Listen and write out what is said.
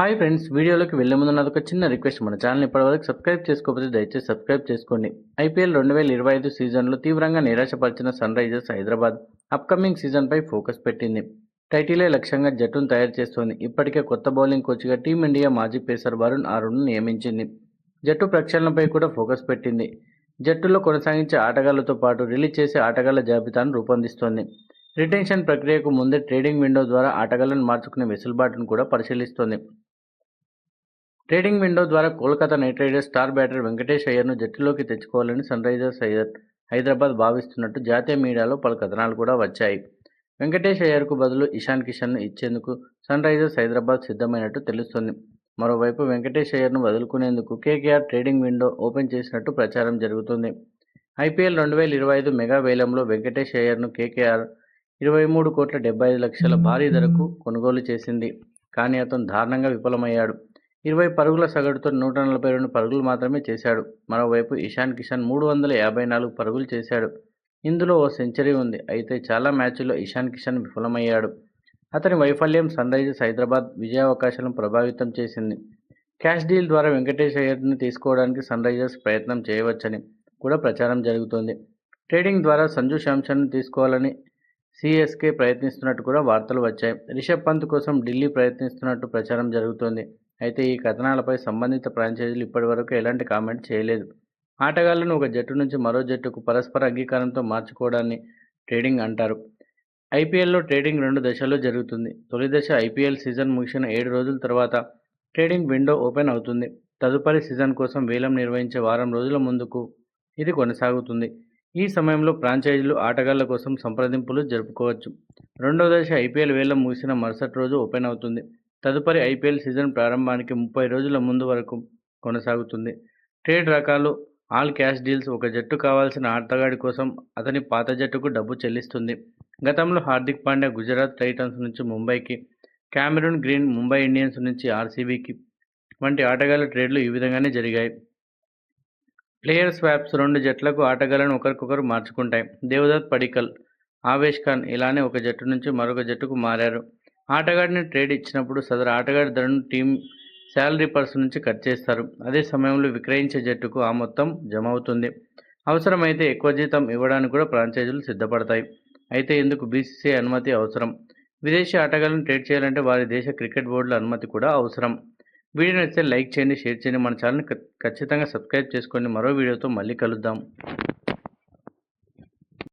Hi friends వీడియోలోకి వెళ్ళే ముందు నాకు ఒక చిన్న రిక్వెస్ట్. మన ఛానల్ ఇప్పటివరకు సబ్స్క్రైబ్ చేసుకోకపోతే దయచేసి సబ్స్క్రైబ్ చేసుకోండి. ఐపీఎల్ రెండు వేల ఇరవై ఐదు సీజన్లో తీవ్రంగా నిరాశపరిచిన సన్ రైజర్స్ హైదరాబాద్ అప్కమింగ్ సీజన్పై ఫోకస్ పెట్టింది. టైటిలే లక్ష్యంగా జట్టును తయారు చేస్తోంది. ఇప్పటికే కొత్త బౌలింగ్ కోచ్గా టీమిండియా మాజీ పేసర్ వరుణ్ ఆరుణ్ను నియమించింది. జట్టు ప్రక్షాళనపై కూడా ఫోకస్ పెట్టింది. జట్టులో కొనసాగించే ఆటగాళ్ళతో పాటు రిలీజ్ చేసే ఆటగాళ్ళ జాబితాను రూపొందిస్తోంది. రిటెన్షన్ ప్రక్రియకు ముందే ట్రేడింగ్ విండో ద్వారా ఆటగాళ్ళను మార్చుకునే వెసులుబాటును కూడా పరిశీలిస్తోంది. ట్రేడింగ్ విండో ద్వారా Kolkata Knight Riders star batter Venkatesh అయ్యర్ను జట్టులోకి తెచ్చుకోవాలని సన్ రైజర్స్ హైదర్ హైదరాబాద్ భావిస్తున్నట్టు జాతీయ మీడియాలో పలు కథనాలు కూడా వచ్చాయి. వెంకటేష్ అయ్యర్కు బదులు ఇషాన్ కిషన్ను ఇచ్చేందుకు సన్ రైజర్స్ హైదరాబాద్ సిద్ధమైనట్టు తెలుస్తోంది. మరోవైపు వెంకటేష్ అయ్యర్ను వదులుకునేందుకు కేకేఆర్ ట్రేడింగ్ విండో ఓపెన్ చేసినట్టు ప్రచారం జరుగుతుంది. ఐపీఎల్ రెండు వేల ఇరవై ఐదు మెగా వేలంలో వెంకటేష్ అయ్యర్ను కేకేఆర్ ఇరవై మూడు కోట్ల డెబ్బై ఐదు లక్షల భారీ ధరకు కొనుగోలు చేసింది. కానీ అతను దారుణంగా విఫలమయ్యాడు. ఇరవై పరుగుల సగటుతో నూట నలభై రెండు పరుగులు మాత్రమే చేశాడు. మరోవైపు ఇషాన్ కిషన్ మూడు వందల యాభై నాలుగు పరుగులు చేశాడు. ఇందులో ఓ సెంచరీ ఉంది. అయితే చాలా మ్యాచ్ల్లో ఇషాన్ కిషన్ విఫలమయ్యాడు. అతని వైఫల్యం సన్ రైజర్స్ హైదరాబాద్ విజయావకాశాలను ప్రభావితం చేసింది. క్యాష్ డీల్ ద్వారా వెంకటేష్ అయ్యర్ని తీసుకోవడానికి సన్ రైజర్స్ ప్రయత్నం చేయవచ్చని కూడా ప్రచారం జరుగుతోంది. ట్రేడింగ్ ద్వారా సంజు శాంసన్ను తీసుకోవాలని సిఎస్కే ప్రయత్నిస్తున్నట్టు కూడా వార్తలు వచ్చాయి. రిషబ్ పంత్ కోసం ఢిల్లీ ప్రయత్నిస్తున్నట్టు ప్రచారం జరుగుతోంది. అయితే ఈ కథనాలపై సంబంధిత ఫ్రాంచైజీలు ఇప్పటివరకు ఎలాంటి కామెంట్ చేయలేదు. ఆటగాళ్ళను ఒక జట్టు నుంచి మరో జట్టుకు పరస్పర అంగీకారంతో మార్చుకోవడాన్ని ట్రేడింగ్ అంటారు. ఐపీఎల్లో ట్రేడింగ్ రెండు దశల్లో జరుగుతుంది. తొలి దశ ఐపీఎల్ సీజన్ ముగిసిన ఏడు రోజుల తర్వాత ట్రేడింగ్ విండో ఓపెన్ అవుతుంది. తదుపరి సీజన్ కోసం వేలం నిర్వహించే వారం రోజుల ముందుకు ఇది కొనసాగుతుంది. ఈ సమయంలో ఫ్రాంచైజీలు ఆటగాళ్ళ కోసం సంప్రదింపులు జరుపుకోవచ్చు. రెండో దశ ఐపీఎల్ వేలం ముగిసిన మరుసటి రోజు ఓపెన్ అవుతుంది. తదుపరి ఐపీఎల్ సీజన్ ప్రారంభానికి ముప్పై రోజుల ముందు వరకు కొనసాగుతుంది. ట్రేడ్ రకాలు ఆల్ క్యాష్ డీల్స్ ఒక జట్టు కావాల్సిన ఆటగాడి కోసం అతని పాత జట్టుకు డబ్బు చెల్లిస్తుంది. గతంలో హార్దిక్ పాండ్యా గుజరాత్ టైటన్స్ నుంచి ముంబైకి క్యామెరూన్ గ్రీన్ ముంబై ఇండియన్స్ నుంచి ఆర్సీబీకి వంటి ఆటగాళ్ళ ట్రేడ్లు ఈ విధంగానే జరిగాయి. ప్లేయర్ స్వాప్స్ రెండు జట్లకు ఆటగాళ్ళను ఒకరికొకరు మార్చుకుంటాయి. దేవదత్ పడికల్ ఆవేష్ ఖాన్ ఇలానే ఒక జట్టు నుంచి మరొక జట్టుకు మారారు. ఆటగాడిని ట్రేడ్ ఇచ్చినప్పుడు సదరు ఆటగాడి ధరను టీం శాలరీ పర్స్ నుంచి కట్ చేస్తారు. అదే సమయంలో విక్రయించే జట్టుకు ఆ మొత్తం జమ అవుతుంది అవసరమైతే ఎక్కువ జీతం ఇవ్వడానికి కూడా ఫ్రాంచైజీలు సిద్ధపడతాయి. అయితే ఇందుకు బీసీసీఐ అనుమతి అవసరం. విదేశీ ఆటగాళ్ళని ట్రేడ్ చేయాలంటే వారి దేశ క్రికెట్ బోర్డుల అనుమతి కూడా అవసరం. వీడియో నచ్చితే లైక్ చేయండి షేర్ చేయండి. మన ఛానల్ ఖచ్చితంగా సబ్స్క్రైబ్ చేసుకోండి. మరో వీడియోతో మళ్ళీ కలుద్దాం.